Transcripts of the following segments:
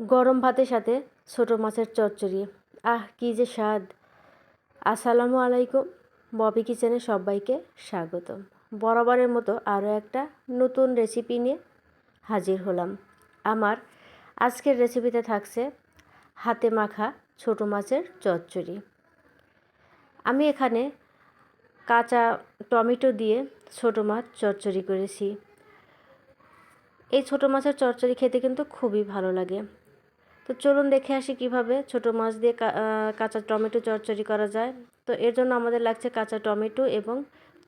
গরম ভাতের সাথে ছোট মাছের চচ্চড়ি। আহ, কি যে স্বাদ। আসসালামু আলাইকুম। ববি কিচেনে সবাইকে স্বাগত। বরাবরের মতো আরও একটা নতুন রেসিপি নিয়ে হাজির হলাম। আমার আজকের রেসিপিতে থাকছে হাতে মাখা ছোট মাছের চচ্চড়ি। আমি এখানে কাঁচা টমেটো দিয়ে ছোট মাছ চচ্চড়ি করেছি। এই ছোট মাছের চচ্চড়ি খেতে কিন্তু খুবই ভালো লাগে। তো চলুন দেখে আসি কীভাবে ছোট মাছ দিয়ে কাঁচা টমেটো চচ্চড়ি করা যায়। তো এর জন্য আমাদের লাগছে কাঁচা টমেটো এবং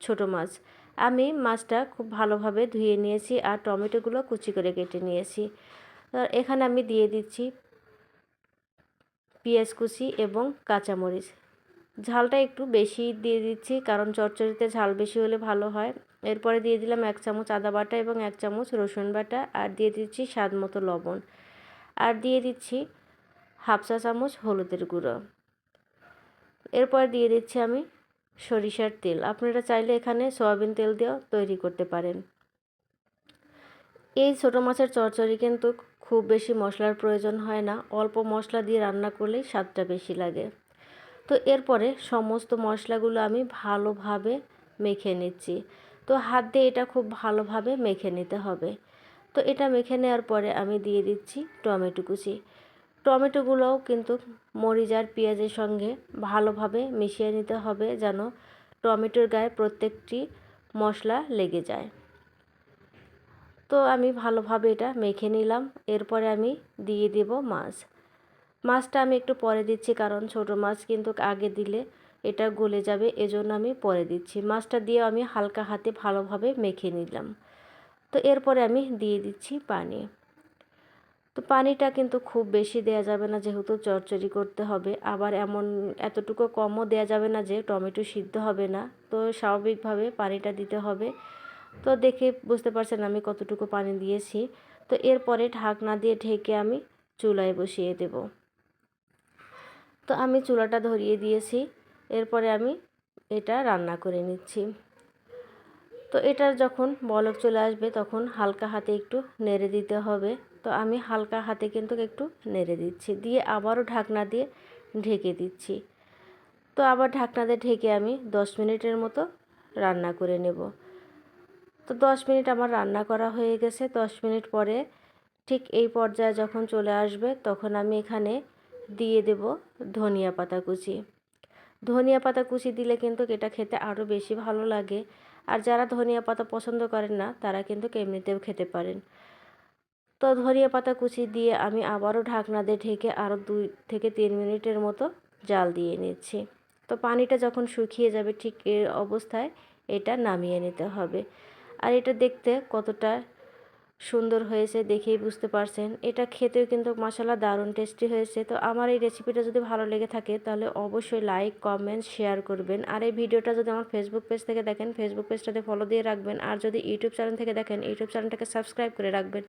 ছোট মাছ। আমি মাছটা খুব ভালোভাবে ধুয়ে নিয়েছি আর টমেটোগুলো কুচি করে কেটে নিয়েছি। এখানে আমি দিয়ে দিচ্ছি পেঁয়াজ কুচি এবং কাঁচামরিচ। ঝালটা একটু বেশি দিয়ে দিচ্ছি কারণ চচ্চড়িতে ঝাল বেশি হলে ভালো হয়। এরপরে দিয়ে দিলাম এক চামচ আদা বাটা এবং এক চামচ রসুন বাটা আর দিয়ে দিচ্ছি স্বাদ মতো লবণ। আর দিয়ে দিচ্ছি হাফ চা চামচ হলুদের গুঁড়ো। এরপর দিয়ে দিচ্ছি আমি সরিষার তেল। আপনারা চাইলে এখানে সয়াবিন তেল দিয়েও তৈরি করতে পারেন। এই ছোটো মাছের চচ্চড়ি কিন্তু খুব বেশি মশলার প্রয়োজন হয় না। অল্প মশলা দিয়ে রান্না করলেই স্বাদটা বেশি লাগে। তো এরপরে সমস্ত মশলাগুলো আমি ভালোভাবে মেখে নিচ্ছি। তো হাত দিয়ে এটা খুব ভালোভাবে মেখে নিতে হবে। তো এটা মেখে নেওয়ার পরে আমি দিয়ে দিচ্ছি টমেটো কুচি। টমেটোগুলোও কিন্তু মরিচ আর পেঁয়াজের সঙ্গে ভালোভাবে মিশিয়ে নিতে হবে যেন টমেটোর গায়ে প্রত্যেকটি মশলা লেগে যায়। তো আমি ভালোভাবে এটা মেখে নিলাম, এরপরে আমি দিয়ে দেব মাছ। মাছটা আমি একটু পরে দিচ্ছি কারণ ছোট মাছ কিন্তু আগে দিলে এটা গলে যাবে, এজন্য আমি পরে দিচ্ছি। মাছটা দিয়ে আমি হালকা হাতে ভালোভাবে মেখে নিলাম। তো এরপরে আমি দিয়ে দিচ্ছি পানি। তো পানিটা কিন্তু খুব বেশি দেয়া যাবে না, যেহেতু চচ্চড়ি করতে হবে। আবার এমন এতটুকু কমও দেয়া যাবে না যে টমেটো সিদ্ধ হবে না। তো স্বাভাবিকভাবে পানিটা দিতে হবে। তো দেখে বুঝতে পারছেন আমি কতটুকু পানি দিয়েছি। তো এরপরে ঢাকনা দিয়ে ঢেকে আমি চুলায় বসিয়ে দেব। তো আমি চুলাটা ধরিয়ে দিয়েছি। এরপরে আমি এটা রান্না করে নিচ্ছি। তো এটার যখন বলক চলে আসবে তখন হালকা হাতে একটু নেড়ে দিতে হবে। তো আমি হালকা হাতে কিন্তু একটু নেড়ে দিচ্ছি। দিয়ে আবারও ঢাকনা দিয়ে ঢেকে দিচ্ছি। তো আবার ঢাকনা দিয়ে ঢেকে আমি দশ মিনিটের মতো রান্না করে নেব। তো দশ মিনিট আমার রান্না করা হয়ে গেছে। দশ মিনিট পরে ঠিক এই পর্যায়ে যখন চলে আসবে তখন আমি এখানে দিয়ে দেব ধনিয়া পাতা কুচি। ধনিয়া পাতা কুচি দিলে কিন্তু এটা খেতে আরও বেশি ভালো লাগে। আর যারা ধনিয়া পাতা পছন্দ করেন না, তারা কিন্তু এমনিতেও খেতে পারেন। তো ধনিয়া পাতা কুচি দিয়ে আমি আবারও ঢাকনা দিয়ে ঢেকে আরও দুই থেকে তিন মিনিটের মতো জাল দিয়ে নিচ্ছি। তো পানিটা যখন শুকিয়ে যাবে ঠিক এর অবস্থায় এটা নামিয়ে নিতে হবে। আর এটা দেখতে কতটা সুন্দর হয়েছে দেখেই বুঝতে পারছেন। এটা খেতেও কিন্তু মশলা দারুণ টেস্টি হয়েছে। তো আমার এই রেসিপিটা যদি ভালো লেগে থাকে তাহলে অবশ্যই লাইক কমেন্ট শেয়ার করবেন। আর এই ভিডিওটা যদি আমার ফেসবুক পেজ থেকে দেখেন ফেসবুক পেজটাতে ফলো দিয়ে রাখবেন। আর যদি ইউটিউব চ্যানেল থেকে দেখেন ইউটিউব চ্যানেলটাকে সাবস্ক্রাইব করে রাখবেন।